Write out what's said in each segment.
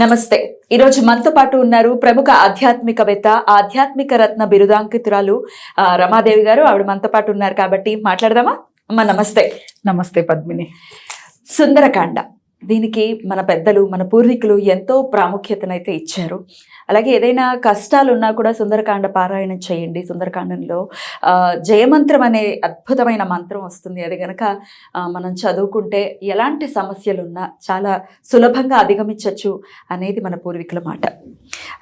నమస్తే. ఈరోజు మనతో పాటు ఉన్నారు ప్రముఖ ఆధ్యాత్మికవేత్త ఆధ్యాత్మిక రత్న బిరుదాంకితురాలు ఆ, రమాదేవి గారు. ఆవిడ మనతో పాటు ఉన్నారు కాబట్టి మాట్లాడదామా? అమ్మ నమస్తే. నమస్తే పద్మిని. సుందరకాండ. దీనికి మన పెద్దలు మన పూర్వీకులు ఎంతో ప్రాముఖ్యతనైతే ఇచ్చారు. అలాగే ఏదైనా కష్టాలు ఉన్నా కూడా సుందరకాండ పారాయణం చేయండి. సుందరకాండంలో జయమంత్రం అనే అద్భుతమైన మంత్రం వస్తుంది. అది కనుక మనం చదువుకుంటే ఎలాంటి సమస్యలు ఉన్నా చాలా సులభంగా అధిగమించవచ్చు అనేది మన పూర్వీకుల మాట.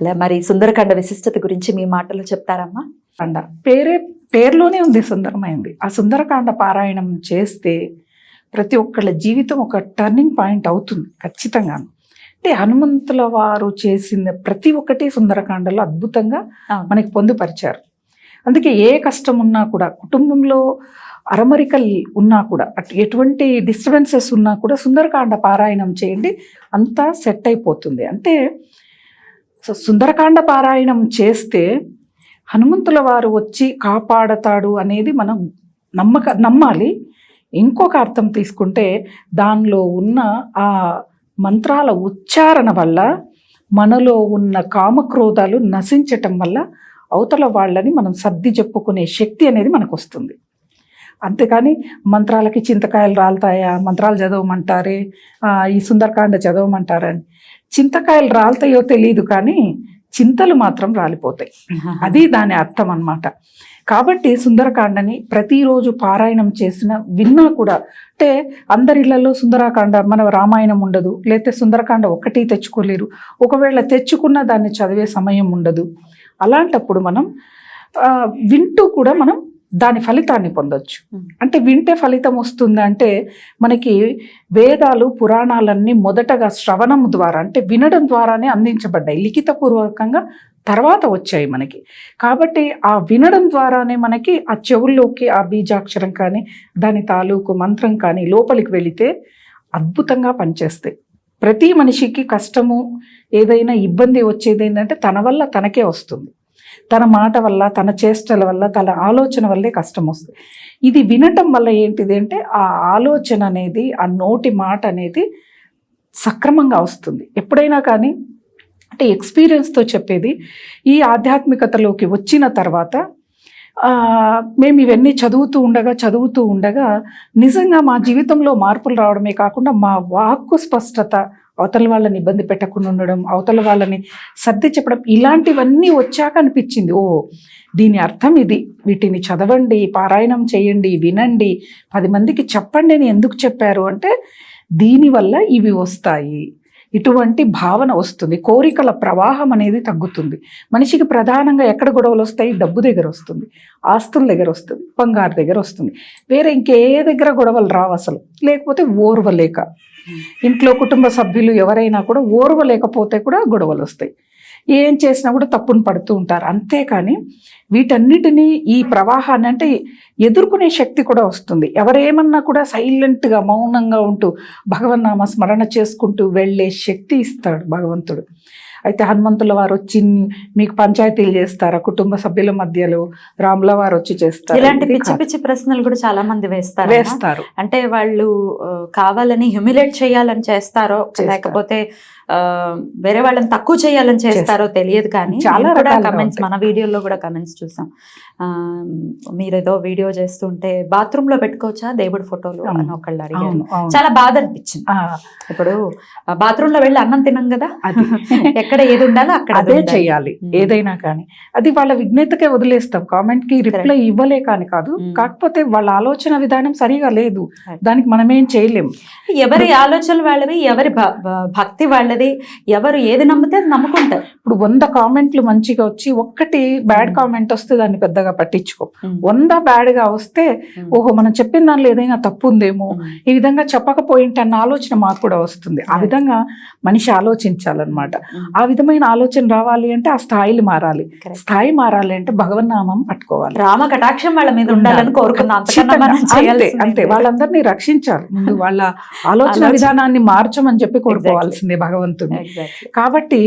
అలా మరి సుందరకాండ విశిష్టత గురించి మీ మాటలు చెప్తారమ్మా? అండ పేరే పేరులోనే ఉంది సుందరమైంది. ఆ సుందరకాండ పారాయణం చేస్తే ప్రతి ఒక్కళ్ళ జీవితం ఒక టర్నింగ్ పాయింట్ అవుతుంది ఖచ్చితంగా అంటే హనుమంతుల వారు చేసిన ప్రతి ఒక్కటి సుందరకాండలో అద్భుతంగా. మనకి పొందుపరిచారు. అందుకే ఏ కష్టం ఉన్నా కూడా కుటుంబంలో అరమరికలు ఉన్నా కూడా అటు ఎటువంటి డిస్టర్బెన్సెస్ ఉన్నా కూడా సుందరకాండ పారాయణం చేయండి అంతా సెట్ అయిపోతుంది. అంటే సుందరకాండ పారాయణం చేస్తే హనుమంతుల వారు వచ్చి కాపాడతాడు అనేది మనం నమ్మక నమ్మాలి. ఇంకొక అర్థం తీసుకుంటే దానిలో ఉన్న ఆ మంత్రాల ఉచ్చారణ వల్ల మనలో ఉన్న కామక్రోధాలు నశించటం వల్ల అవతల వాళ్ళని మనం సర్ది చెప్పుకునే శక్తి అనేది మనకు వస్తుంది అంతేకాని మంత్రాలకి చింతకాయలు రాలుతాయా? మంత్రాలు చదవమంటారే? ఈ సుందరకాండ చదవమంటారని. చింతకాయలు రాలుతాయో తెలియదు కానీ చింతలు మాత్రం రాలిపోతాయి. అది దాని అర్థం అన్నమాట. కాబట్టి సుందరకాండని ప్రతిరోజు పారాయణం చేసిన విన్నా కూడా అంటే అందరిళ్ళలో సుందరకాండ మన రామాయణం ఉండదు లేకపోతే సుందరకాండ ఒక్కటి తెచ్చుకోలేరు. ఒకవేళ తెచ్చుకున్న దాన్ని చదివే సమయం ఉండదు. అలాంటప్పుడు మనం వింటూ కూడా మనం దాని ఫలితాన్ని పొందొచ్చు. అంటే వింటే ఫలితం వస్తుంది అంటే మనకి వేదాలు పురాణాలన్నీ మొదటగా శ్రవణం ద్వారా అంటే వినడం ద్వారానే అందించబడ్డాయి. లిఖితపూర్వకంగా తర్వాత వచ్చాయి మనకి. కాబట్టి ఆ వినడం ద్వారానే మనకి ఆ చెవుల్లోకి ఆ బీజాక్షరం కానీ దాని తాలూకు మంత్రం కానీ లోపలికి వెళితే అద్భుతంగా పనిచేస్తాయి. ప్రతి మనిషికి కష్టము ఏదైనా ఇబ్బంది వచ్చేది ఏంటంటే తన వల్ల తనకే వస్తుంది. తన మాట వల్ల తన చేష్టల వల్ల తన ఆలోచన వల్లే కష్టం వస్తుంది. ఇది వినటం వల్ల ఏంటిది అంటే ఆ ఆలోచన అనేది ఆ నోటి మాట అనేది సక్రమంగా వస్తుంది. ఎప్పుడైనా కానీ అంటే ఎక్స్పీరియన్స్తో చెప్పేది ఈ ఆధ్యాత్మికతలోకి వచ్చిన తర్వాత మేము ఇవన్నీ చదువుతూ ఉండగా చదువుతూ ఉండగా నిజంగా మా జీవితంలో మార్పులు రావడమే కాకుండా మా వాక్కు స్పష్టత అవతల వాళ్ళని ఇబ్బంది పెట్టకుండా ఉండడం అవతల వాళ్ళని సర్ది చెప్పడం ఇలాంటివన్నీ వచ్చాక అనిపించింది. ఓ దీని అర్థం ఇది. వీటిని చదవండి పారాయణం చేయండి వినండి. పది మందికి చెప్పండి అని ఎందుకు చెప్పారు అంటే దీనివల్ల ఇవి వస్తాయి. ఇటువంటి భావన వస్తుంది. కోరికల ప్రవాహం అనేది తగ్గుతుంది. మనిషికి ప్రధానంగా ఎక్కడ గొడవలు వస్తాయి? డబ్బు దగ్గర వస్తుంది. ఆస్తుల దగ్గర వస్తుంది. బంగారు దగ్గర వస్తుంది. వేరే ఇంకే దగ్గర గొడవలు రావు అసలు. లేకపోతే ఓర్వలేక. ఇంట్లో కుటుంబ సభ్యులు ఎవరైనా కూడా ఓర్వలేకపోతే కూడా గొడవలు వస్తాయి. ఏం చేసినా కూడా తప్పును పడుతూ ఉంటారు. అంతేకాని వీటన్నిటినీ ఈ ప్రవాహాన్ని అంటే ఎదుర్కొనే శక్తి కూడా వస్తుంది. ఎవరేమన్నా కూడా సైలెంట్గా మౌనంగా ఉంటూ భగవన్నామ స్మరణ చేసుకుంటూ వెళ్ళే శక్తి ఇస్తాడు భగవంతుడు. అయితే హనుమంతుల వారు వచ్చి మీకు పంచాయతీలు చేస్తారా కుటుంబ సభ్యుల మధ్యలో రాముల వారు వచ్చి చేస్తారు ఇలాంటి పిచ్చి. పిచ్చి ప్రశ్నలు కూడా చాలా మంది వేస్తారు వేస్తారు అంటే వాళ్ళు కావాలని హ్యూమిలేట్ చేయాలని చేస్తారో. లేకపోతే వేరే వాళ్ళని తక్కువ చేయాలని చేస్తారో. తెలియదు కానీ చాలా కూడా కమెంట్స్. మన వీడియోలో కూడా కమెంట్స్ చూసాం. ఆ, మీరేదో వీడియో చేస్తుంటే బాత్రూమ్లో పెట్టుకోవచ్చా దేవుడి ఫోటోలు. అని ఒకళ్ళు అడిగారు. చాలా బాధ అనిపించింది. ఇప్పుడు బాత్రూమ్లో వెళ్ళి అన్నం తినం కదా? ఎక్కడ ఏది ఉండాలో అక్కడ అది ఉమ్. ఏదైనా కానీ. అది వాళ్ళ విఘ్నతకే వదిలేస్తాం. కామెంట్కి రిప్లై ఇవ్వలే కానీ కాదు. కాకపోతే వాళ్ళ ఆలోచన విధానం సరిగా లేదు. దానికి మనమేం చేయలేం. ఎవరి ఆలోచనలు వాళ్ళవి ఎవరి భ- భ- వాళ్ళది ఎవరు ఏది నమ్మితే అది నమ్ముకుంటారు ఇప్పుడు వంద కామెంట్లు మంచిగా వచ్చి ఒక్కటి బ్యాడ్. కామెంట్ వస్తే దాన్ని పెద్దగా పట్టించుకో. వంద బ్యాడ్గా వస్తే. ఓహో మనం చెప్పిన దానిలో ఏదైనా తప్పు ఉందేమో. ఈ విధంగా చెప్పకపోయింటే అన్న ఆలోచన మాకు కూడా వస్తుంది ఆ. విధంగా మనిషి ఆలోచించాలన్నమాట. ఆ విధమైన ఆలోచన రావాలి అంటే ఆ స్థాయిలు మారాలి. స్థాయి మారాలి అంటే భగవన్నామం పట్టుకోవాలి రామ కటాక్షం వాళ్ళ మీద ఉండాలని ఖచ్చితంగా. అంతే. వాళ్ళందరినీ రక్షించాలి ముందు వాళ్ళ ఆలోచన. విధానాన్ని మార్చమని చెప్పి కోరుకోవాల్సిందే భగవంతుడిని Exactly. కాబట్టి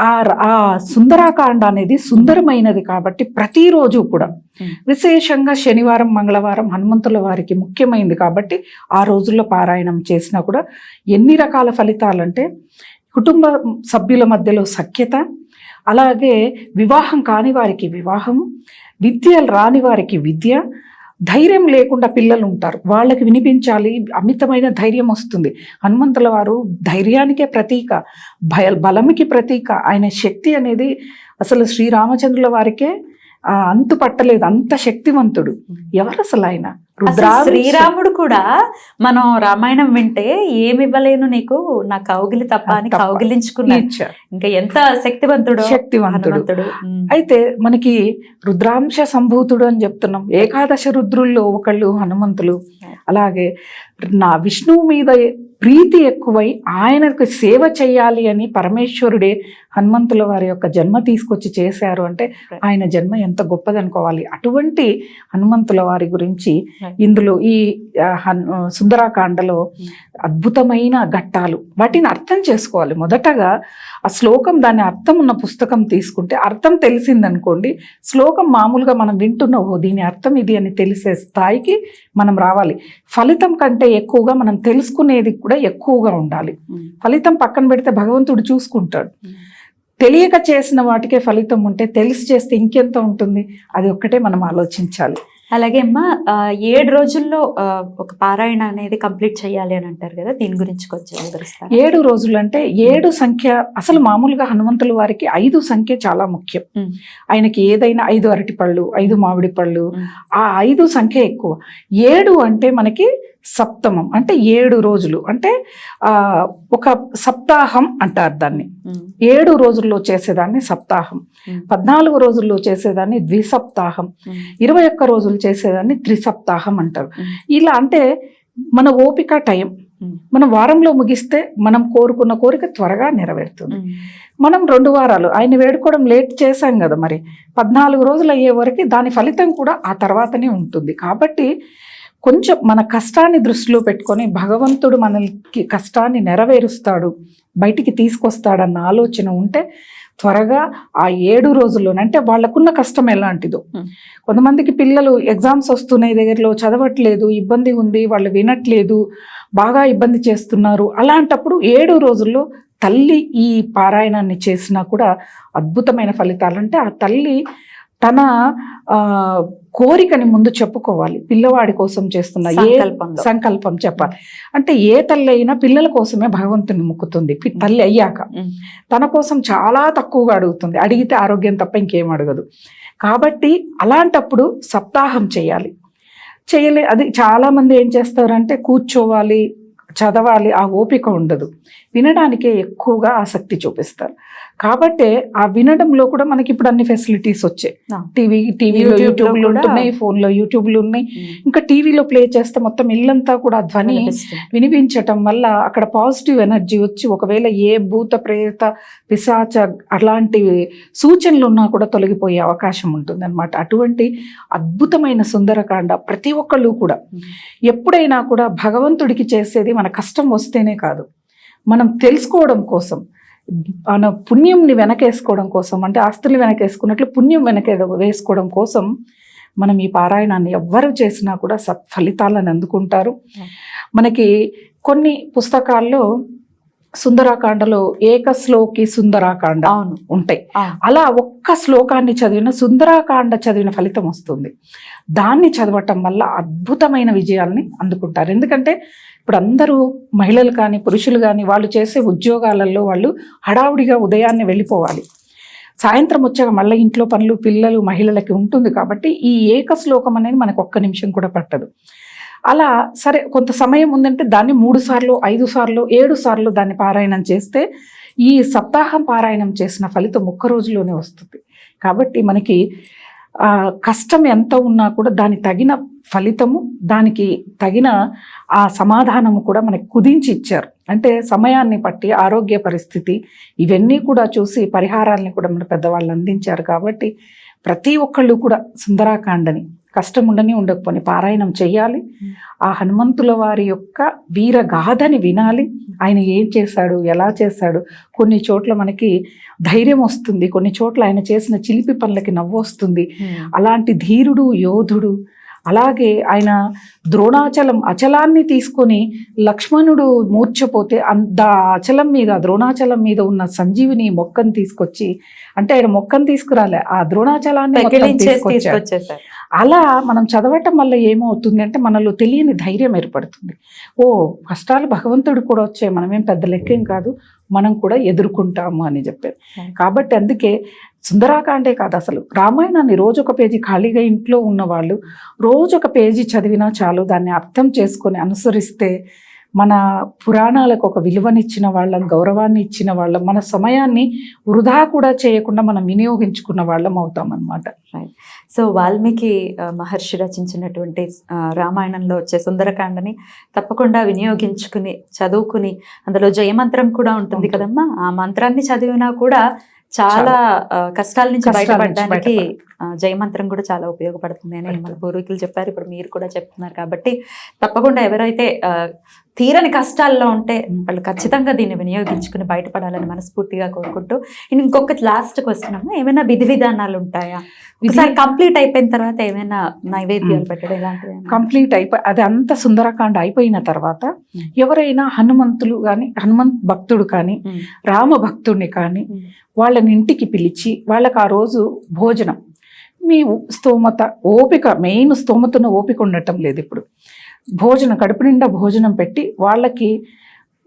ఆ సుందరాకాండ అనేది సుందరమైనది కాబట్టి ప్రతిరోజు కూడా Hmm. విశేషంగా శనివారం మంగళవారం హనుమంతుల వారికి ముఖ్యమైనది కాబట్టి ఆ రోజుల్లో పారాయణం చేసినా కూడా ఎన్ని రకాల ఫలితాలంటే కుటుంబ సభ్యుల మధ్యలో సఖ్యత అలాగే వివాహం కాని వారికి వివాహము విద్య రాని వారికి విద్య ధైర్యం లేకుండా పిల్లలు ఉంటారు. వాళ్ళకి వినిపించాలి అమితమైన ధైర్యం వస్తుంది. హనుమంతుల వారు ధైర్యానికే ప్రతీక భయ బలమికి ప్రతీక. ఆయన శక్తి అనేది అసలు శ్రీరామచంద్రుల వారికే అంతు పట్టలేదు అంత శక్తివంతుడు. ఎవరు అసలు ఆయన శ్రీరాముడు కూడా మనం రామాయణం వింటే ఏమి ఇవ్వలేను నీకు నా కౌగిలి తప్ప అని ఇచ్చారు. ఇంకా ఎంత శక్తివంతుడు? శక్తివంతుడు. అయితే మనకి రుద్రాంశ సంభూతుడు అని చెప్తున్నాం. ఏకాదశ రుద్రుల్లో ఒకళ్ళు హనుమంతులు. అలాగే నా విష్ణువు మీద ప్రీతి ఎక్కువై ఆయనకు సేవ చేయాలి అని పరమేశ్వరుడే హనుమంతుల వారి యొక్క జన్మ తీసుకొచ్చి చేశారు అంటే ఆయన జన్మ ఎంత గొప్పదనుకోవాలి. అటువంటి హనుమంతుల వారి గురించి. ఇందులో ఈ సుందరాకాండలో అద్భుతమైన ఘట్టాలు వాటిని అర్థం చేసుకోవాలి. మొదటగా ఆ శ్లోకం దాని అర్థం ఉన్న పుస్తకం తీసుకుంటే అర్థం తెలిసిందనుకోండి శ్లోకం మామూలుగా మనం వింటున్న ఓ దీని అర్థం ఇది అని తెలిసే స్థాయికి మనం రావాలి. ఫలితం కంటే ఎక్కువగా మనం తెలుసుకునేది కూడా ఎక్కువగా ఉండాలి. ఉమ్. ఫలితం పక్కన పెడితే భగవంతుడు చూసుకుంటాడు. ఉమ్. తెలియక చేసిన వాటికే ఫలితం ఉంటే తెలిసి చేస్తే ఇంకెంత ఉంటుంది? అది ఒక్కటే మనం ఆలోచించాలి. అలాగే అమ్మా ఏడు రోజుల్లో ఒక పారాయణ అనేది కంప్లీట్ చేయాలి అని అంటారు కదా దీని గురించి కొంచెం వివరిస్తారు? ఏడు రోజులు అంటే ఏడు సంఖ్య అసలు మామూలుగా హనుమంతుల వారికి ఐదు సంఖ్య చాలా ముఖ్యం. ఆయనకి ఏదైనా ఐదు అరటి పళ్ళు ఐదు మామిడి పళ్ళు. ఆ ఐదు సంఖ్య ఎక్కువ. ఏడు అంటే మనకి సప్తమం అంటే ఏడు రోజులు అంటే ఆ ఒక సప్తాహం అంటారు దాన్ని. ఏడు రోజుల్లో చేసేదాన్ని సప్తాహం. పద్నాలుగు రోజుల్లో చేసేదాన్ని ద్విసప్తాహం. ఇరవై ఒక్క రోజులు చేసేదాన్ని త్రిసప్తాహం అంటారు. ఇలా అంటే మన ఓపిక టైం. మనం వారంలో ముగిస్తే మనం కోరుకున్న కోరిక త్వరగా నెరవేరుతుంది. మనం రెండు వారాలు ఆయన వేడుకోవడం లేట్ చేశాం కదా మరి పద్నాలుగు రోజులు అయ్యే వరకు దాని ఫలితం కూడా ఆ తర్వాతనే ఉంటుంది కాబట్టి కొంచెం మన కష్టాన్ని దృష్టిలో పెట్టుకొని భగవంతుడు మనకి కష్టాన్ని నెరవేరుస్తాడు బయటికి తీసుకొస్తాడన్న ఆలోచన ఉంటే త్వరగా ఆ ఏడు రోజుల్లోనే అంటే వాళ్ళకున్న కష్టం ఎలాంటిదో. కొంతమందికి పిల్లలు ఎగ్జామ్స్ వస్తున్నాయి దగ్గరలో చదవట్లేదు ఇబ్బంది ఉంది వాళ్ళు వినట్లేదు బాగా ఇబ్బంది చేస్తున్నారు. అలాంటప్పుడు ఏడు రోజుల్లో తల్లి ఈ పారాయణాన్ని చేసినా కూడా అద్భుతమైన ఫలితాలు. అంటే ఆ తల్లి తన కోరికని ముందు చెప్పుకోవాలి. పిల్లవాడి కోసం చేస్తున్న ఏ. సంకల్పం చెప్పాలి. అంటే ఏ తల్లి అయినా పిల్లల కోసమే భగవంతుని ముక్కుతుంది. తల్లి అయ్యాక. తన కోసం చాలా తక్కువగా అడుగుతుంది. అడిగితే ఆరోగ్యం తప్ప ఇంకేం అడగదు. కాబట్టి అలాంటప్పుడు సప్తాహం చేయాలి. చేయలే అది చాలామంది ఏం చేస్తారంటే కూర్చోవాలి చదవాలి ఆ ఓపిక ఉండదు. వినడానికే ఎక్కువగా ఆసక్తి చూపిస్తారు. కాబట్టే ఆ వినడంలో కూడా మనకి ఇప్పుడు అన్ని ఫెసిలిటీస్ వచ్చాయి. టీవీ టీవీలో యూట్యూబ్లు ఉంటున్నాయి ఫోన్లో యూట్యూబ్లు ఉన్నాయి. ఇంకా టీవీలో ప్లే చేస్తే మొత్తం ఇల్లంతా కూడా ధ్వని. వినిపించటం వల్ల అక్కడ పాజిటివ్ ఎనర్జీ వచ్చి ఒకవేళ ఏ భూత ప్రేత పిశాచ అలాంటి సూచనలు ఉన్నా కూడా తొలగిపోయే అవకాశం ఉంటుంది అనమాట అటువంటి అద్భుతమైన సుందరకాండ ప్రతి ఒక్కళ్ళు కూడా. ఎప్పుడైనా కూడా భగవంతుడికి చేసేది మన కష్టం వస్తేనే కాదు మనం తెలుసుకోవడం కోసం మన పుణ్యంని వెనకేసుకోవడం కోసం అంటే ఆస్తులు వెనకేసుకున్నట్లు పుణ్యం వెనక వేసుకోవడం కోసం మనం ఈ పారాయణాన్ని ఎవ్వరు చేసినా కూడా సత్ ఫలితాలను అందుకుంటారు. మనకి కొన్ని పుస్తకాల్లో సుందరాకాండలో ఏకశ్లోకి సుందరాకాండ అవును. ఉంటాయి. అలా ఒక్క శ్లోకాన్ని చదివిన సుందరాకాండ చదివిన ఫలితం వస్తుంది. దాన్ని చదవటం వల్ల అద్భుతమైన విజయాల్ని అందుకుంటారు. ఎందుకంటే ఇప్పుడు అందరూ మహిళలు కానీ పురుషులు కానీ వాళ్ళు చేసే ఉద్యోగాలలో వాళ్ళు హడావుడిగా ఉదయాన్నే వెళ్ళిపోవాలి. సాయంత్రం వచ్చాక మళ్ళీ ఇంట్లో పనులు పిల్లలు మహిళలకి ఉంటుంది కాబట్టి ఈ ఏక శ్లోకం అనేది మనకు ఒక్క నిమిషం కూడా పట్టదు. అలా సరే కొంత సమయం ఉందంటే దాన్ని మూడు సార్లు ఐదు సార్లు ఏడు సార్లు దాన్ని పారాయణం చేస్తే ఈ సప్తాహం పారాయణం చేసిన ఫలితం ఒక్క రోజులోనే వస్తుంది. కాబట్టి మనకి కష్టం ఎంత ఉన్నా కూడా దాని తగిన ఫలితము దానికి తగిన ఆ సమాధానము కూడా మనకు కుదించి ఇచ్చారు. అంటే సమయాన్ని బట్టి ఆరోగ్య పరిస్థితి ఇవన్నీ కూడా చూసి పరిహారాలని కూడా మన పెద్దవాళ్ళు అందించారు కాబట్టి ప్రతి ఒక్కళ్ళు కూడా సుందరాకాండని కష్టం ఉండని ఉండకపోని పారాయణం చేయాలి ఆ హనుమంతుల వారి యొక్క వీరగాథని వినాలి. ఆయన ఏం చేశాడు? ఎలా చేశాడు? కొన్ని చోట్ల మనకి ధైర్యం వస్తుంది. కొన్ని చోట్ల ఆయన చేసిన చిలిపి పనులకి నవ్వు వస్తుంది. ఉమ్. అలాంటి ధీరుడు యోధుడు అలాగే ఆయన ద్రోణాచలం అచలాన్ని తీసుకొని లక్ష్మణుడు మూర్ఛపోతే అన్- దా అచలం మీద ద్రోణాచలం మీద ఉన్న సంజీవిని మొక్కను తీసుకొచ్చి అంటే ఆయన మొక్కను తీసుకురాలే ఆ ద్రోణాచలాన్ని తీసుకొచ్చేసారు అలా మనం చదవటం వల్ల ఏమవుతుంది అంటే మనలో తెలియని ధైర్యం ఏర్పడుతుంది ఓ కష్టాలు భగవంతుడు కూడా వచ్చాయి మనమేం పెద్ద లెక్కేం కాదు మనం కూడా ఎదుర్కొంటాము అని Right. కాబట్టి అందుకే సుందరాకాండే కాదు అసలు రామాయణాన్ని రోజు ఒక పేజీ ఖాళీగా ఇంట్లో ఉన్నవాళ్ళు రోజు ఒక పేజీ చదివినా చాలు దాన్ని అర్థం చేసుకొని అనుసరిస్తే మన పురాణాలకు ఒక విలువనిచ్చిన వాళ్ళం గౌరవాన్ని ఇచ్చిన వాళ్ళం మన సమయాన్ని వృధా కూడా చేయకుండా మనం వినియోగించుకున్న వాళ్ళం అవుతాం అన్నమాట సో వాల్మీకి మహర్షి రచించినటువంటి రామాయణంలో వచ్చే సుందరకాండని తప్పకుండా వినియోగించుకుని చదువుకుని అందులో జయమంత్రం కూడా ఉంటుంది. కదమ్మా. ఆ మంత్రాన్ని చదివినా కూడా చాలా కష్టాల నుంచి బయటపడడానికి జయమంత్రం కూడా చాలా ఉపయోగపడుతుంది అని మన పూర్వీకులు చెప్పారు. ఇప్పుడు మీరు కూడా చెప్తున్నారు కాబట్టి తప్పకుండా ఎవరైతే ఆ, తీరని కష్టాల్లో ఉంటే వాళ్ళు ఖచ్చితంగా దీన్ని వినియోగించుకుని బయటపడాలని మనస్ఫూర్తిగా కోరుకుంటూ ఇంకొక లాస్ట్ క్వశ్చన్ అమ్మా ఏమైనా విధి విధానాలు ఉంటాయా? ఒకసారి కంప్లీట్ అయిపోయిన తర్వాత ఏమైనా నైవేద్యాలు పెట్టడం ఇలాంటివి? కంప్లీట్ అయిపోయి అది అంత సుందరకాండ అయిపోయిన తర్వాత. ఎవరైనా హనుమంతులు కానీ హనుమంత్ భక్తుడు కానీ రామ భక్తుడిని కానీ వాళ్ళని ఇంటికి పిలిచి వాళ్ళకి ఆ రోజు భోజనం. మీ స్తోమత ఓపిక మెయిన్ స్తోమతను ఓపిక ఉండటం లేదు ఇప్పుడు. భోజనం కడుపు నిండా భోజనం పెట్టి వాళ్ళకి